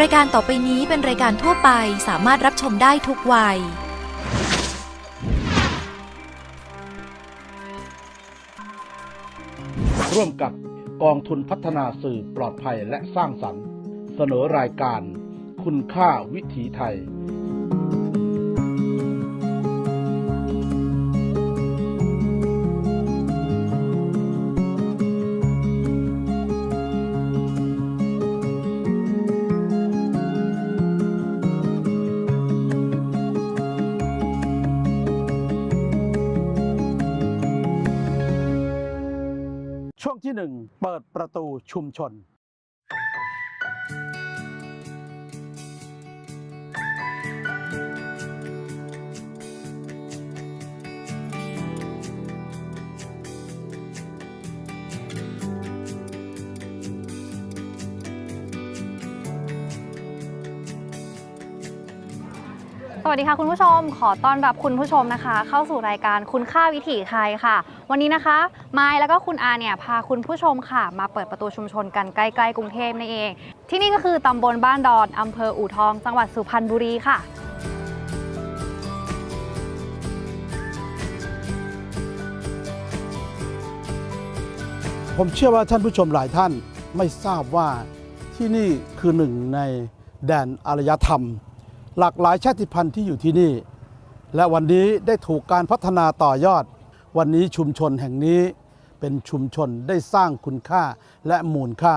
รายการต่อไปนี้เป็นรายการทั่วไปสามารถรับชมได้ทุกวัย ร่วมกับกองทุนพัฒนาสื่อปลอดภัยและสร้างสรรค์ เสนอรายการคุณค่าวิถีไทย ประตูชุมชน สวัสดีค่ะคุณผู้ชม ขอต้อนรับคุณผู้ชมนะคะ เข้าสู่รายการคุณค่าวิถีไทยค่ะ วันนี้นะคะ ไมายแล้วก็คุณอาเนี่ยพาคุณผู้ชมค่ะ มาเปิดประตูชุมชนกันใกล้ๆกรุงเทพนี่เอง ที่นี่ก็คือตำบลบ้านดอนอำเภออู่ทอง จังหวัดสุพรรณบุรีค่ะผมเชื่อว่าท่านผู้ชมหลายท่านไม่ทราบว่าที่นี่คือหนึ่งในแดนอารยธรรม หลากหลายชาติพันธุ์ที่อยู่ที่นี่ และวันนี้ได้ถูกการพัฒนาต่อยอด วันนี้ชุมชนแห่งนี้ เป็นชุมชนได้สร้างคุณค่าและมูลค่า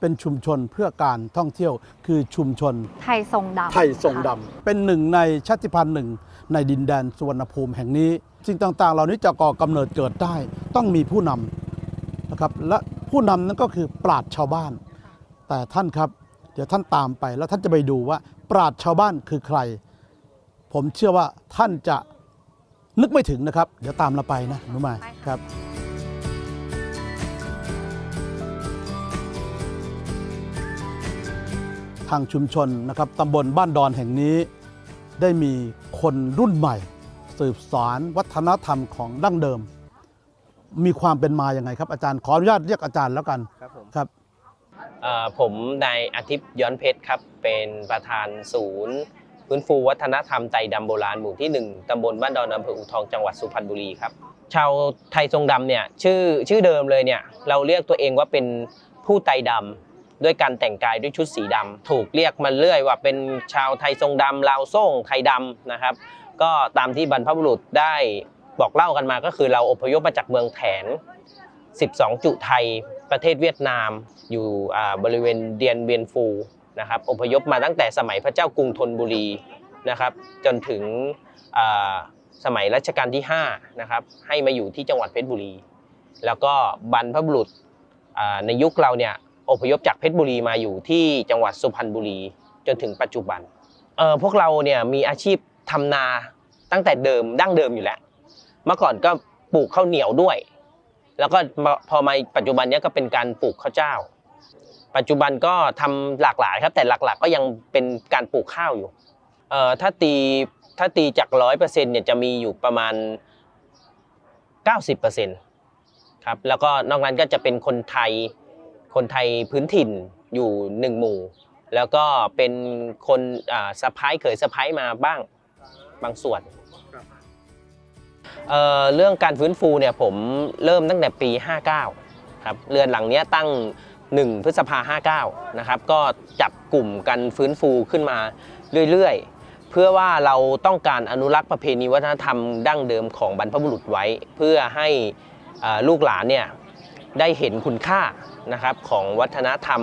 เป็นชุมชนเพื่อการท่องเที่ยว คือชุมชน ไทยทรงดำไทยทรงดำค่ะเป็นหนึ่งในชาติพันธุ์หนึ่ง ในดินแดนสุวรรณภูมิแห่งนี้สิ่งต่างๆ เหล่านี้จะก่อกำเนิดเกิดได้ ต้องมีผู้นำนะครับและผู้นำนั้นก็คือปราดชาวบ้าน แต่ท่านครับเดี๋ยวท่านตามไปแล้วท่านจะไปดูว่า ปราดชาวบ้านคือใคร ผมเชื่อว่าท่านจะนึกไม่ถึงนะครับ เดี๋ยวตามเราไปนะหนุมายครับ ทางชุมชนนะครับตำบลบ้านดอนแห่งนี้ ได้มีคนรุ่นใหม่ สืบสารวัฒนธรรมของดั้งเดิม มีความเป็นมาอย่างไงครับ อาจารย์ขออนุญาตเรียกอาจารย์แล้วกันครับผมครับเอ่อผมนายอาทิตย์ย้อนเพชรครับ เป็นประธานศูนย์ฟื้นฟูวัฒนธรรมไตรดำโบราณหมู่ที่ 1ตำบลบ้านดอนอำเภออูทองจังหวัดสุพรรณบุรีครับ ชาวไทยทรงดำเนี่ยชื่อชื่อเดิมเลยเนี่ยเราเรียกตัวเองว่าเป็นผู้ไตรดำ ด้วยการแต่งกายด้วยชุดสีดำถูกเรียกมาเรื่อยว่าเป็นชาวไทยทรงดำลาวส่งไทยดำนะครับ ก็ตามที่บรรพบุรุษได้บอกเล่ากันมาก็คือเราอพยพมาจากเมืองแถน 12 จุไทยประเทศเวียดนาม อยู่บริเวณเดียนเบียนฟูนะครับอพยพมาตั้งแต่สมัยพระเจ้ากรุงธนบุรีนะครับ จนถึงสมัยรัชกาลที่5นะครับให้มาอยู่ที่จังหวัดเพชรบุรี แล้วก็บรรพบุรุษในยุคเราเนี่ย อพยพจากเพชรบุรีมาอยู่ที่จังหวัดสุพรรณบุรีจนถึงปัจจุบันเออพวกเราเนี่ยมีอาชีพทำนาตั้งแต่เดิมดั้งเดิมอยู่แล้ว เมื่อก่อนก็ปลูกข้าวเหนียวด้วย แล้วก็พอมาปัจจุบันเนี้ยก็เป็นการปลูกข้าวเจ้า ปัจจุบันก็ทำหลากหลายครับแต่หลักๆ ก็ยังเป็นการปลูกข้าวอยู่เอ่อถ้าตีถ้าตีจากร้อยเปอร์เซ็นต์เนี่ยจะมีอยู่ประมาณ90เปอร์เซ็นต์ครับแล้วก็นอกนั้นก็จะเป็นคนไทย คนไทยพื้นถิ่นอยู่หนึ่งหมู่ แล้วก็เป็นคนอ่าสะพ้ายเขยสะพ้ายมาบ้างบางส่วนเอ่อเรื่องการฟื้นฟูเนี่ยผมเริ่มตั้งแต่ปี 59 ครับเรือนหลังเนี้ยตั้ง 1 พฤษภา59 นะครับ ก็จับกลุ่มกันฟื้นฟูขึ้นมาเรื่อยๆ เพื่อว่าเราต้องการอนุรักษ์ประเพณีวัฒนธรรมดั้งเดิมของบรรพบุรุษไว้ เพื่อให้เอ่อลูกหลานเนี่ยได้เห็นคุณค่า นะครับของวัฒนธรรม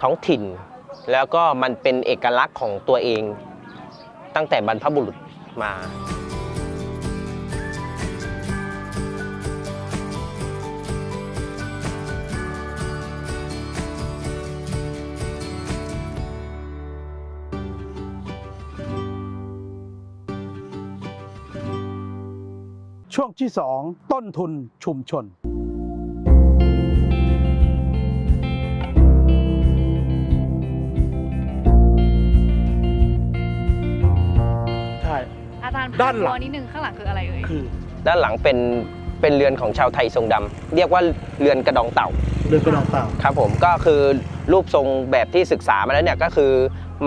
ท้องถิ่น แล้วก็มันเป็นเอกลักษณ์ของตัวเอง ตั้งแต่บรรพบุรุษมาช่วงที่สองต้นทุนชุมชน อาจารย์ด้านหลังพตัวนิดนึงข้างหลังคืออะไรเอ่ยคือด้านหลังเป็นเป็นเรือนของชาวไทยทรงดำเรียกว่าเรือนกระดองเต่าเรือนกระดองเต่า ครับผมก็คือรูปทรงแบบที่ศึกษามาแล้วเนี่ยก็คือ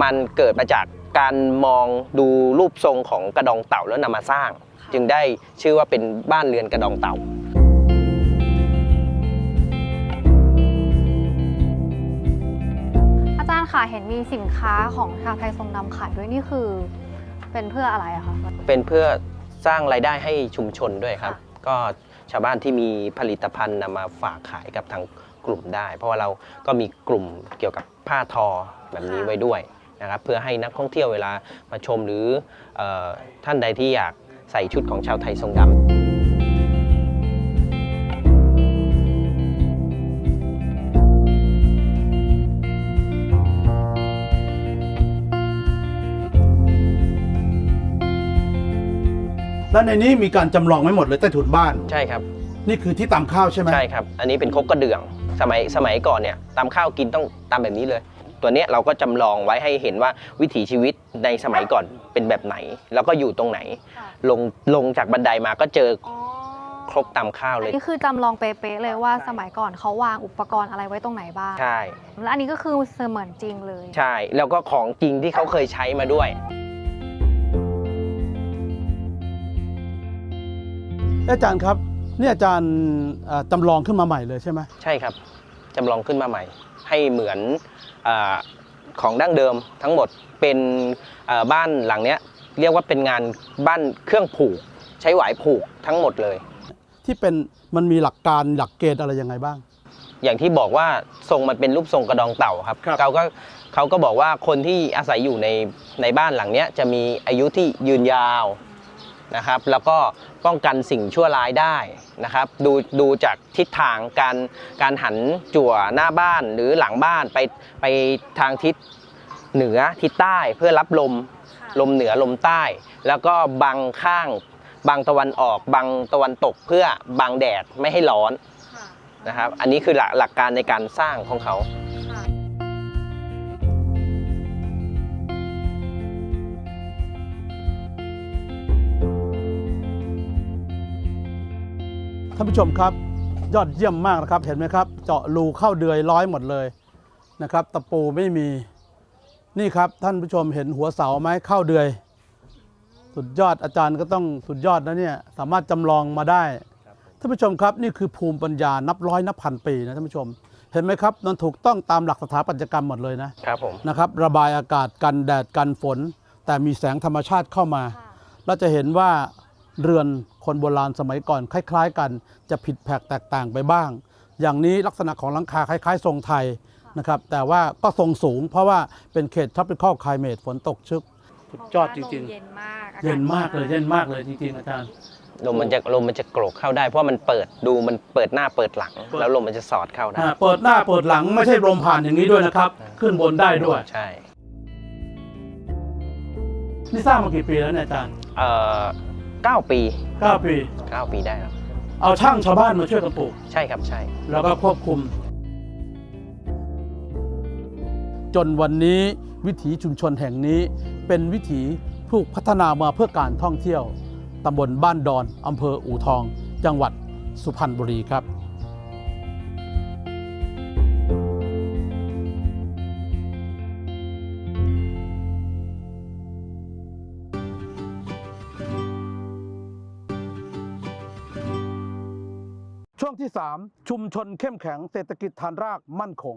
มันเกิดมาจากการมองดูรูปทรงของกระดองเต่าแล้วนำมาสร้าง จึงได้ชื่อว่าเป็นบ้านเรือนกระดองเต่า อาจารย์ค่ะเห็นมีสินค้าของชาวไทยทรงดำขายด้วยนี่คือ เป็นเพื่ออะไรอะคะเป็นเพื่อสร้างรายได้ให้ชุมชนด้วยครับ ก็ชาวบ้านที่มีผลิตภัณฑ์นำมาฝากขายกับทางกลุ่มได้ เพราะว่าเราก็มีกลุ่มเกี่ยวกับผ้าทอแบบนี้ไว้ด้วยนะครับเพื่อให้นักท่องเที่ยวเวลามาชมหรือออท่านใดที่อยากใส่ชุดของชาวไทยทรงดำ และในนี้มีการจำลองไว้หมดเลยใต้ถุนบ้าน ใช่ครับ นี่คือที่ตำข้าวใช่ไหมใช่ครับ อันนี้เป็นครกกระเดื่อง สมัยสมัยก่อนเนี่ยตำข้าวกินต้องตำแบบนี้เลย ตัวเนี้ยเราก็จำลองไว้ให้เห็นว่าวิถีชีวิตในสมัยก่อนเป็นแบบไหน แล้วก็อยู่ตรงไหนลงลงจากบันไดมาก็เจอครกตำข้าวเลย นี่คือจำลองเป๊ะๆเลยว่าสมัยก่อนเขาวางอุปกรณ์อะไรไว้ตรงไหนบ้าง ใช่ และอันนี้ก็คือเสมือนจริงเลย ใช่ แล้วก็ของจริงที่เขาเคยใช้มาด้วย อาจารย์ครับนี่อาจารย์เอ่อจำลองขึ้นมาใหม่เลยใช่ไหมใช่ครับจำลองขึ้นมาใหม่ ให้เหมือนอาของดั้งเดิมทั้งหมดเป็นอ่าบ้านหลังเนี้ยเรียกว่าเป็นงานบ้านเครื่องผูก ใช้หวายผูกทั้งหมดเลย ที่เป็นมันมีหลักการหลักเกณฑ์อะไรยังไงบ้าง อย่างที่บอกว่าทรงมันเป็นรูปทรงกระดองเต่าครับครับเขาก็เขาก็บอกว่าคนที่อาศัยอยู่ในในบ้านหลังเนี้ยจะมีอายุที่ยืนยาว นะครับ แล้วก็ป้องกันสิ่งชั่วร้ายได้นะครับ ดูดูจากทิศทางการการหันจั่วหน้าบ้านหรือหลังบ้านไปไปทางทิศเหนือทิศใต้เพื่อรับลมลมเหนือลมใต้ แล้วก็บังข้างบังตะวันออกบังตะวันตกเพื่อบังแดดไม่ให้ร้อนนะครับ อันนี้คือหลักหลักการในการสร้างของเขาานผู้ชมครับ ยอดเยี่ยมมากนะครับเห็นไหมครับ เจาะรูเข้าเดือยร้อยหมดเลยนะครับ ตะปูไม่มีนี่ครับท่านผู้ชมเห็นหัวเสาไหมเข้าเดือย สุดยอดอาจารย์ก็ต้องสุดยอดนะเนี่ยสามารถจำลองมาได้ท่านผู้ชมครับนี่คือภูมิปัญญานับร้อยนับพันปีนะท่านผู้ชม เห็นไหมครับมันถูกต้องตามหลักสถาปัตยกรรมหมดเลยนะครับผมนะครับ ระบายอากาศกันแดดกันฝน แต่มีแสงธรรมชาติเข้ามา เราจะเห็นว่า เรือนคนโบราณสมัยก่อนคล้าย ๆ กัน จะผิดแผกแตกต่างไปบ้าง อย่างนี้ลักษณะของหลังคาคล้าย ๆ ทรงไทยนะครับแต่ว่าก็ทรงสูงเพราะว่าเป็นเขต tropical climate ฝนตกชึกสุดยอดจริงเย็นมากๆเย็นมากเลยเย็นมากเลยจริงๆอาจารย์ ลมมันจะลมมันจะโกรกเข้าได้ เพราะมันเปิดดูมันเปิดหน้าเปิดหลัง เปิด แล้วลมมันจะสอดเข้าได้อ่าเปิดหน้าเปิดหลังไม่ใช่ลมผ่านอย่างนี้ด้วยนะครับ ขึ้นบนได้ด้วย ใช่นี่สร้างมากี่ปีแล้วเนี่ยอาจารย์ เอ่อ เก้าปี 9 ปีเก้าปีได้แล้วเอาช่างชาวบ้านมาช่วยกันปลูก ใช่ครับใช่ แล้วก็ควบคุม จนวันนี้วิถีชุมชนแห่งนี้เป็นวิถีถูกพัฒนามาเพื่อการท่องเที่ยวตำบลบ้านดอนอำเภออู่ทอง จังหวัดสุพรรณบุรีครับ ชุมชนเข้มแข็งเศรษฐกิจฐานรากมั่นคง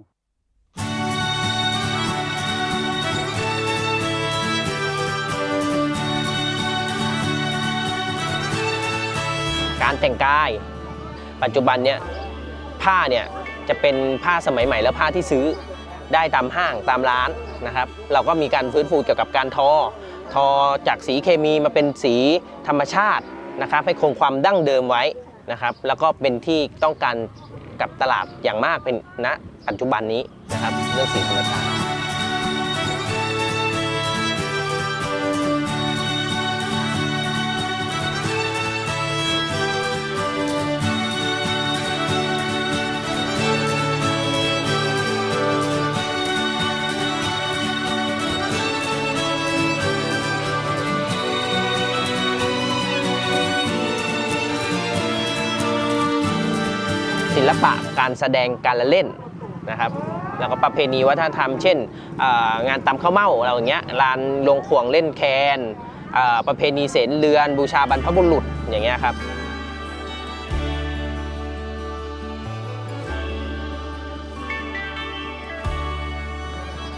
การแต่งกาย ปัจจุบันเนี่ยผ้าเนี่ยจะเป็นผ้าสมัยใหม่แล้วผ้าที่ซื้อได้ตามห้างตามร้านนะครับ เราก็มีการฟื้นฟูเกี่ยวกับการทอ ทอจากสีเคมีมาเป็นสีธรรมชาตินะครับ ให้คงความดั้งเดิมไว้ นะครับ แล้วก็เป็นที่ต้องการกับตลาดอย่างมากเป็นณปัจจุบันนี้นะครับเรื่องสีธรรมชาติ การแสดงการละเล่นนะครับแล้วก็ประเพณีวัฒนธรรมเช่นงานตำข้าวเม่าเราอย่างเงี้ยลานลงขวงเล่นแคนประเพณีเสนเรือน บูชาบรรพบุรุษอย่างเงี้ยครับ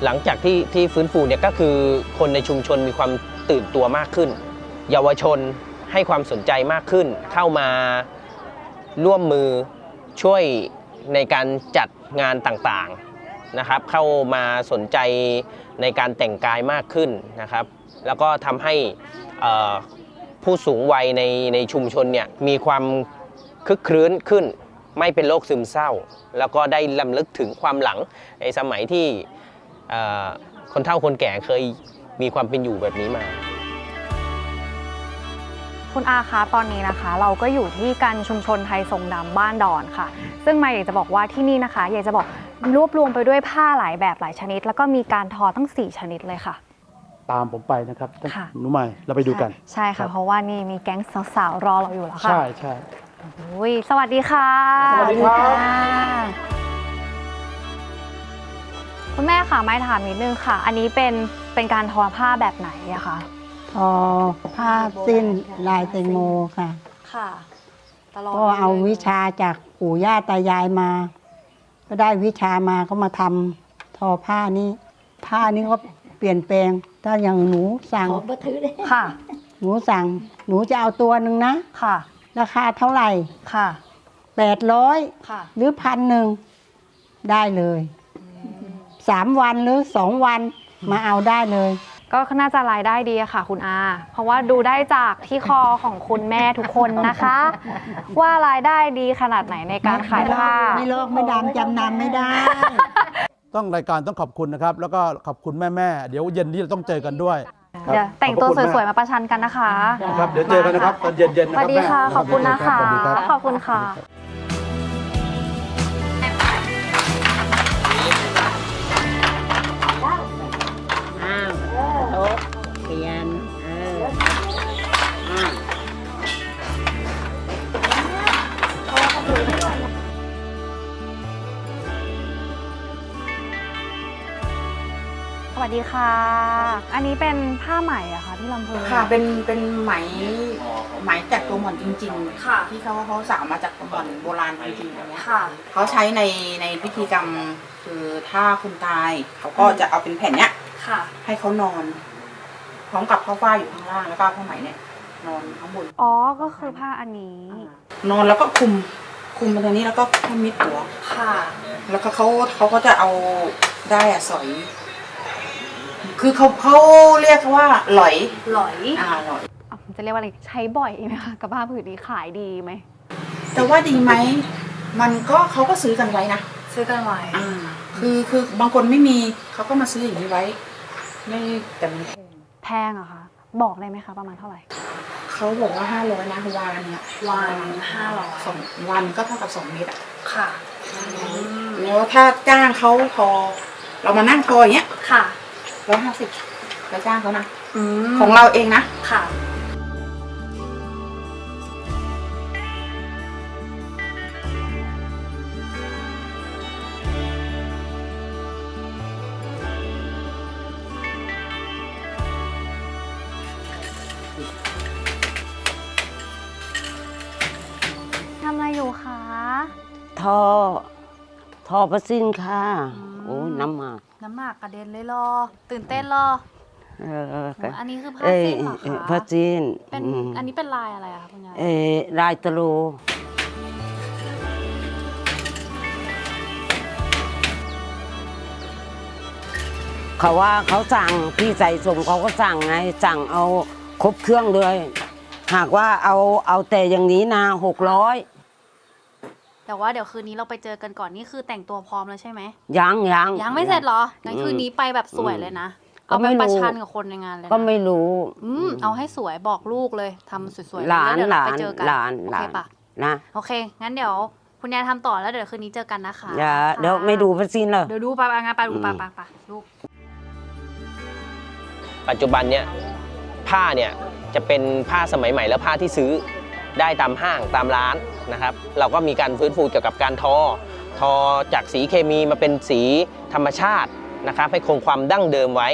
หลังจากที่ที่ฟื้นฟูเนี่ยก็คือคนในชุมชนมีความตื่นตัวมากขึ้น เยาวชนให้ความสนใจมากขึ้น เข้ามาร่วมมือช่วย ในการจัดงานต่างๆนะครับ เข้ามาสนใจในการแต่งกายมากขึ้นนะครับ แล้วก็ทำให้ผู้สูงวัยในในชุมชนเนี่ยมีความคึกครื้นขึ้น ไม่เป็นโรคซึมเศร้า แล้วก็ได้ลำลึกถึงความหลังในสมัยที่คนเฒ่าคนแก่เคยมีความเป็นอยู่แบบนี้มา คุณอาคะตอนนี้นะคะ เราก็อยู่ที่การชุมชนไทยทรงดำบ้านดอนค่ะ ซึ่งมาอยากจะบอกว่าที่นี่นะคะอยากจะบอกรวบรวมไปด้วยผ้าหลายแบบหลายชนิด แล้วก็มีการทอตั้ง 4 ชนิดเลยค่ะ ตามผมไปนะครับค่ะ หนูใหม่เราไปดูกัน ใช่ครัค่ะ บ เพราะว่านี่มีแก๊งสาวๆรอเราอยู่แล้วค่ะใช่ใช่ อุ้ยสวัสดีค่ะสวัสดีครับะคุณแม่ค่ะไม่ถามนิดนึงค่ะ อันนี้เป็นเป็นการทอผ้าแบบไหนอะคะ ทอผ้าสิ้นลายแตงโมค่ะ ค่ะ ตลอดก็เอาวิชาจากปู่ย่าตายายมา ก็ได้วิชามาก็มาทำทอผ้านี้ ผ้านี้ก็เปลี่ยนแปลง ถ้าอย่างหนูสั่งค่ะ หนูสั่ง หนูจะเอาตัวหนึ่งนะ ค่ะ ราคาเท่าไหร่ค่ะ แปดร้อยค่ะหรือพันหนึ่งได้เลยสามวันหรือสองวันมาเอาได้เลย ก็น่าจะรายได้ดีอะค่ะ คุณอา เพราะว่าดูได้จากที่คอของคุณแม่ทุกคนนะคะ ว่ารายได้ดีขนาดไหนในการขายผ้า ไม่โลกไม่ดำจำนำไม่ได้ ต้องรายการต้องขอบคุณนะครับ แล้วก็ขอบคุณแม่ๆ เดี๋ยวเย็นนี้เราต้องเจอกันด้วยครับเดี๋ยวแต่งตัวขอบคุณสวยๆมากมาประชันกันนะคะ ครับ เดี๋ยวเจอกันนะครับตอนเย็นๆสนะควัรัสบดีแม่ค่ะ ขอบคุณนะคะ สวัสดีรับ ขอบคุณค่ะ สวัสดีค่ะ อันนี้เป็นผ้าไหมอะคะที่ลำพูนค่ะ เป็นเป็นไหมไหมจากตัวหม่อนจริงๆค่ะ ที่เขาเขาสั่งมาจากตัวหม่อนโบราณจริงๆอย่างเงี้ยค่ะ เขาใช้ในในพิธีกรรมคือถ้าคุณตายเขาก็จะเอาเป็นแผ่นเนี้ยค่ะ ให้เขานอน พร้อมกับผ้าฝ้ายอยู่ข้างล่างแล้วก็เอาผ้าไหมเนี่ยนอนข้างบนอ๋อก็คือผ้าอันนี้ นอนแล้วก็คลุมคลุมไปทางนี้แล้วก็ให้มิดหัวค่ะ แล้วก็เขาเขาก็จะเอาได้อะสอย คือเขาเขาเรียกว่าหลอยหลอยอ่าหลอยอะผมจะเรียกว่าอะไรใช้บ่อยไหมคะกับผ้าผืนนี้ขายดีไหมแต่ว่าดีไหมมันก็เขาก็ซื้อกันไว้นะซื้อกันไว้อ่าคือคือบางคนไม่มีเขาก็มาซื้ออย่างนี้ไว้ ไม่แต่มันแพงแพงเหรอะคะบอกได้ไหมคะประมาณเท่าไหร่เขาบอกว่าห้าร้อยนะวันเนี่ยวัน500สองวันก็เท่ากับสองเมตรอะค่ะแล้วถ้าจ้างเขาทอเรามานั่งทออย่างเงี้ยค่ะ ร้อยห้าสิบเราจ้างเขานะอืมของเราเองนะ ค่ะ ทำอะไรอยู่คะ ทอ ทอประสินค่ะ โอ้ยน้ำหมากน้ำหมากกระเด็นเลยรอ ตื่นเต้นรอเอออันนี้คือผ้าเอ้ยสิ้นเหรอเอ่อคะผ้าจีนเป็นอืมอันนี้เป็นลายอะไรอะคะคุณยายเอ่อลายตะโลเขาว่าเขาสั่งพี่ใส่สมเขาก็สั่งไงสั่งเอาครบเครื่องเลย หากว่าเอาเอาแต่อย่างนี้นะหกร้อย แต่ว่าเดี๋ยวคืนนี้เราไปเจอกันก่อนนี่คือแต่งตัวพร้อมแล้วใช่ไหมยังยังยังไม่เสร็จเหรองั้นอืมคืนนี้ไปแบบสวยเลยนะก็เอาไปไม่รู้ประชันกับคนในงานเลยนะก็ไม่รู้ อืมเอาให้สวยบอกลูกเลยทำสวยๆหลานแล้วเดี๋ยวหเราลานไปเจอกันหลานโอหลาเคนปะนะโอเค งั้นเดี๋ยวคุณยายทำต่อแล้วเดี๋ยวคืนนี้เจอกันนะคะอย่าเดี๋ยวไม่ดูพระสินเหรอเดี๋ยวดูไปไปงานไปดูไปอืมไปไปลูกปัจจุบันเนี่ยผ้าเนี่ยจะเป็นผ้าสมัยใหม่และผ้าที่ซื้อ ได้ตามห้างตามร้านนะครับ เราก็มีการฟื้นฟูเกี่ยวกับการทอ ทอจากสีเคมีมาเป็นสีธรรมชาตินะครับ ให้คงความดั้งเดิมไว้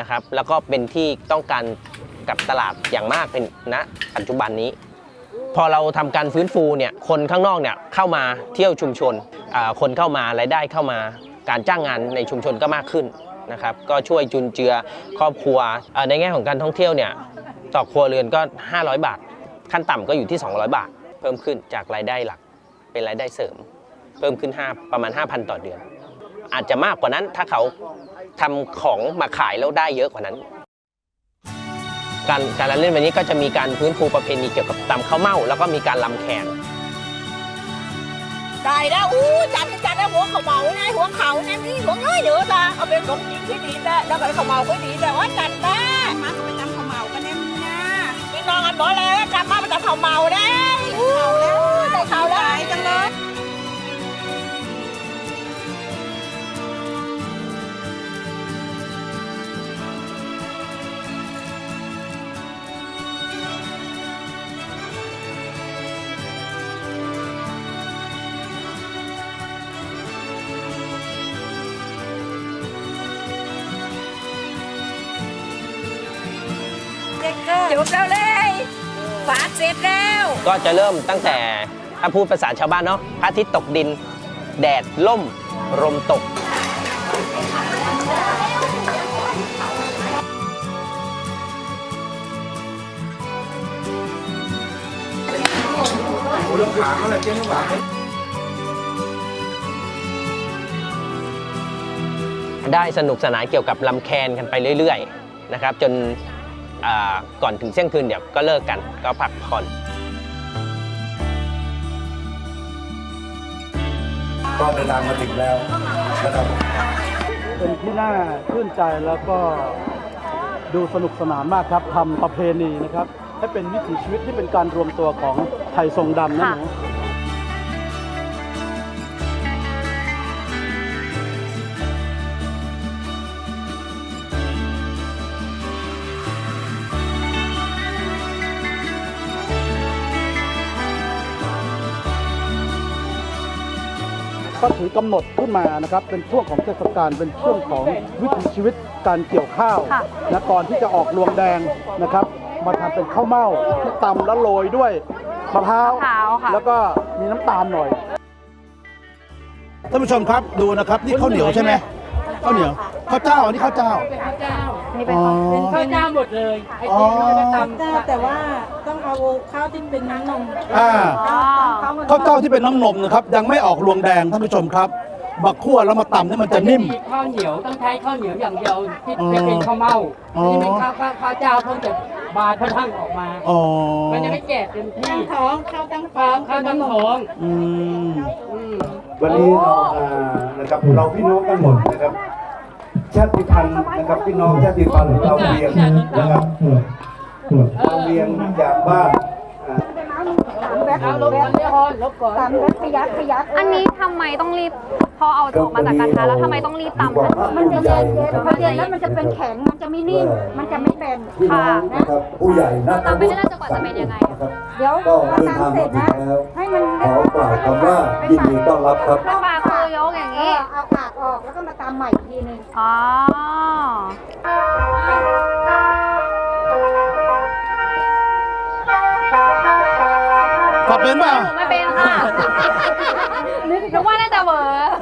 นะครับ แล้วก็เป็นที่ต้องการกับตลาดอย่างมากเป็นณปัจจุบันนี้ พอเราทำการฟื้นฟูเนี่ยคนข้างนอกเนี่ยเข้ามาเที่ยวชุมชนคนเข้ามารายได้เข้ามาการจ้างงานในชุมชนก็มากขึ้นนะครับ ก็ช่วยจุนเจือครอบครัวในแง่ของการท่องเที่ยวเนี่ยต่อครัวเรือนก็ 500 บาท ขั้นต่ำก็อยู่ที่ 200 บาท เพิ่มขึ้นจากรายได้หลัก เป็นรายได้เสริม เพิ่มขึ้น 5 ประมาณ 5,000 ต่อเดือน อาจจะมากกว่านั้นถ้าเขาทำของมาขายแล้วได้เยอะกว่านั้น การการเล่นวันนี้ก็จะมีการพื้นฟูประเพณีเกี่ยวกับตำข้าวเม่าแล้วก็มีการลำแข่งได้แล้วอู้จันจันแล้วหัวเขาเมาไงหัวเขาเนี่ยมีหัวน้อยเยอะละเอาเป็นขนมจีนที่ดีได้แล้วก็เขาเมาก็ดีแต่ว่าจันได้ พี่น้องกันบอกเลยกลับมาไปจำเขาเมาได้เขาแล้วได้เขาแล้วจังเลยจบแล้วเลยฝาด เสร็จแล้ว ก็จะเริ่มตั้งแต่ถ้าพูดภาษาชาวบ้านเนาะพระอาทิตย์ตกดิน แดดล่มลมตก ได้สนุกสนานเกี่ยวกับลำแคนกันไปเรื่อยๆนะครับ จน ก่อนถึงเที่ยงคืนเดี๋ยวก็เลิกกันก็พักผ่อน ก็เดินทางมาถึงแล้วนะครับเป็นที่น่าชื่นใจแล้วก็ดูสนุกสนานมากครับทำประเพณีนะครับ ให้เป็นวิถีชีวิตที่เป็นการรวมตัวของไทยทรงดำนั่นค่ะเอ ก็ถือกำหนดขึ้นมานะครับเป็นช่วงของเทศกาลเป็นช่วงของวิถีชีวิตการเกี่ยวข้าวค่ะนะก่อนที่จะออกรวงแดงนะครับ มาทำเป็นข้าวเม่าที่ตำแล้วโรยด้วยมะพร้าวมะพร้าวค่ะแล้วก็มีน้ำตาลหน่อยท่านผู้ชมครับดูนะครับ นี่ข้าวเหนียวใช่ไหม ข้าวเหนียวข้าวเจ้าอันนี้ข้าวเจ้านี่เป็นอ๋อของข้าวเจ้าหมดเลยไอ้อ๋อที่เราจะตำแต่แต่ว่าต้องเอาข้าวที่เป็นน้ำนมอ่าอ๋อข้าวเจ้าที่เป็นน้ำนมนะครับ ยังไม่ออกรวงแดงท่านผู้ชมครับบักคั่วแล้วมาตำนี่มันจะนิ่ม ข้าวเหนียวต้องใช้ข้าวเหนียวอย่างเดียวที่อ๋อจะเป็นข้าวเม่าอ๋อ ที่เป็นข้าวข้าวข้าวเจ้าเพิ่งจะบานพระทั่งออกมา อ๋อมันจะไม่แก่เต็มที่ตั้งท้องข้าวตั้งท้ข้าอวงข้าวทั้งท้องอืม อืม วันนี้เราอ่านะครับเราพี่น้องกันหมดนะครับ ชาติพันธุ์นะครับพี่น้องชาติพันธุ์เราเวียงนะครับเราเวียงจากบ้านอ่า เอาลบก่อนเดี๋ยวฮอนลบก่อนสามเม็ดขยักขยักอันนี้ทำไมต้องรีบ พอเอาออกมาจากกระทะแล้วทำไมต้องรีบตำทันทีมันจะเย็นเย็นพอเย็นแล้วมันจะเป็นแข็งมันจะไม่นิ่มมันจะไม่เป็นพี่น้องนะครับผู้ใหญ่นะตำไปเรื่อยๆจนกว่าจะเป็นยังไงนะครับเดี๋ยวก็พอเดินทางทำเสร็มาจถึงนะแล้วให้มันขอกล่าวคำว่ายินดีต้อนรับครับปลาคือยกอย่างเอนี้อเอาปากออกแล้วก็มาตำใหม่อีกทีหนึงอ๋อ เป็นเปล่าหนูไม่เป็นค่ะนึกว่าน่าจะเวอร์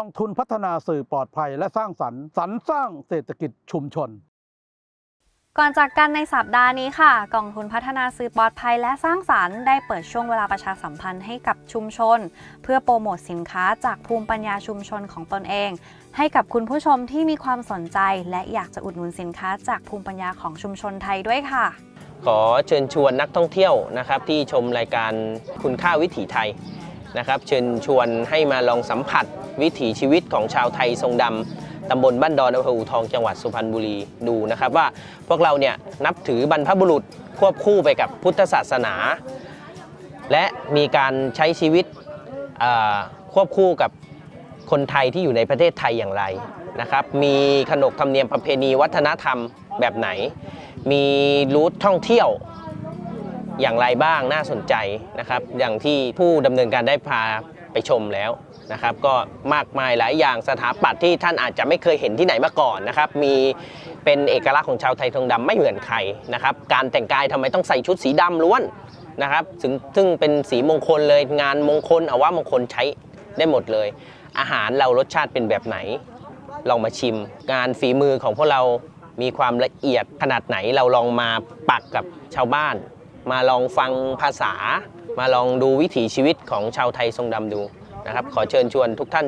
องทุนพัฒนาสื่อปลอดภัยและสร้างสรรค์สรรสร้างเศรษฐกิจชุมชน ก่อนจากกันในสัปดาห์นี้ค่ะ กองทุนพัฒนาสื่อปลอดภัยและสร้างสารรค์ได้เปิดช่วงเวลาประชาสัมพันธ์ให้กับชุมชน เพื่อโปรโมทสินค้าจากภูมิปัญญาชุมชนของตนเอง ให้กับคุณผู้ชมที่มีความสนใจ และอยากจะอุดหนุนสินค้าจากภูมิปัญญาของชุมชนไทยด้วยค่ะขอเชิญชวนนักท่องเที่ยวนะครับที่ชมรายการคุณค่าวิถีไทยนะครับ เชิญชวนให้มาลองสัมผัส วิถีชีวิตของชาวไทยทรงดำตำบลบ้านดอนอำเภออูทองจังหวัดสุพรรณบุรีดูนะครับว่าพวกเราเนี่ยนับถือบรรพบุรุษควบคู่ไปกับพุทธศาสนา และมีการใช้ชีวิตควบคู่กับคนไทยที่อยู่ในประเทศไทยอย่างไรนะครับ มีขนบธรรมเนียมประเพณีวัฒนธรรมแบบไหน มีรูทท่องเที่ยวอย่างไรบ้างน่าสนใจนะครับ อย่างที่ผู้ดำเนินการได้พาไปชมแล้ว นะครับก็มากมายหลายอย่างสถาปัตย์ที่ท่านอาจจะไม่เคยเห็นที่ไหนมาก่อนนะครับมีเป็นเอกลักษณ์ของชาวไทยทองดำไม่เหมือนใครนะครับการแต่งกายทำไมต้องใส่ชุดสีดำล้วนนะครับซึ่งซึ่งเป็นสีมงคลเลยงานมงคลเอาว่ามงคลใช้ได้หมดเลย อาหารเรารสชาติเป็นแบบไหน ลองมาชิม งานฝีมือของพวกเรามีความละเอียดขนาดไหนเราลองมาปักกับชาวบ้าน มาลองฟังภาษา มาลองดูวิถีชีวิตของชาวไทยทรงดำดู นะครับ ขอเชิญชวนทุกท่าน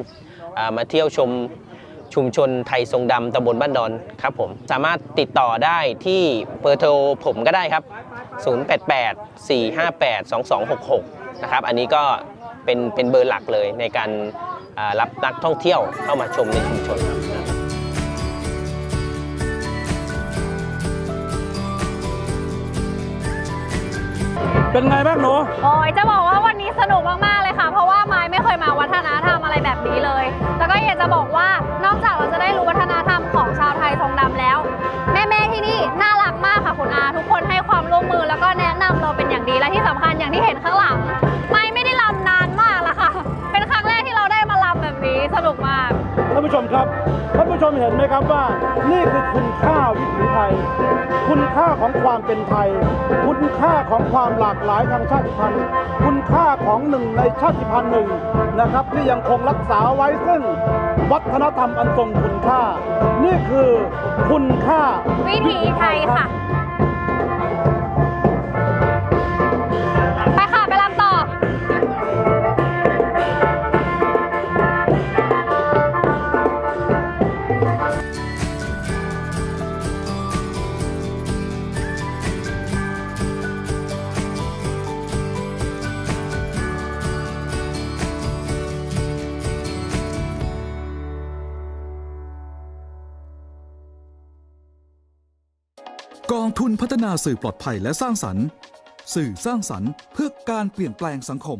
อ่ามาเที่ยวชมชุมชนไทยทรงดำตำบลบ้านดอนครับผม สามารถติดต่อได้ที่เบอร์โทรผมก็ได้ครับ 088 458 2266 นะครับ อันนี้ก็เป็นเป็นเบอร์หลักเลยในการอ่ารับนักท่องเที่ยวเข้ามาชมในชุมชนครับเป็นไงบ้างหนู โอ้ยจะบอกว่าวันนี้สนุกมาก ครับท่านผู้ชมเห็นไหมครับว่านี่คือคุณค่าวิถีไทย คุณค่าของความเป็นไทย คุณค่าของความหลากหลายทางชาติพันธุ์ คุณค่าของหนึ่งในชาติพันธุ์หนึ่งนะครับ ที่ยังคงรักษาไว้ซึ่งวัฒนธรรมอันทรงคุณค่า นี่คือคุณค่าวิถีไทยค่ะ นาสื่อปลอดภัยและสร้างสรรค์ สื่อสร้างสรรค์เพื่อการเปลี่ยนแปลงสังคม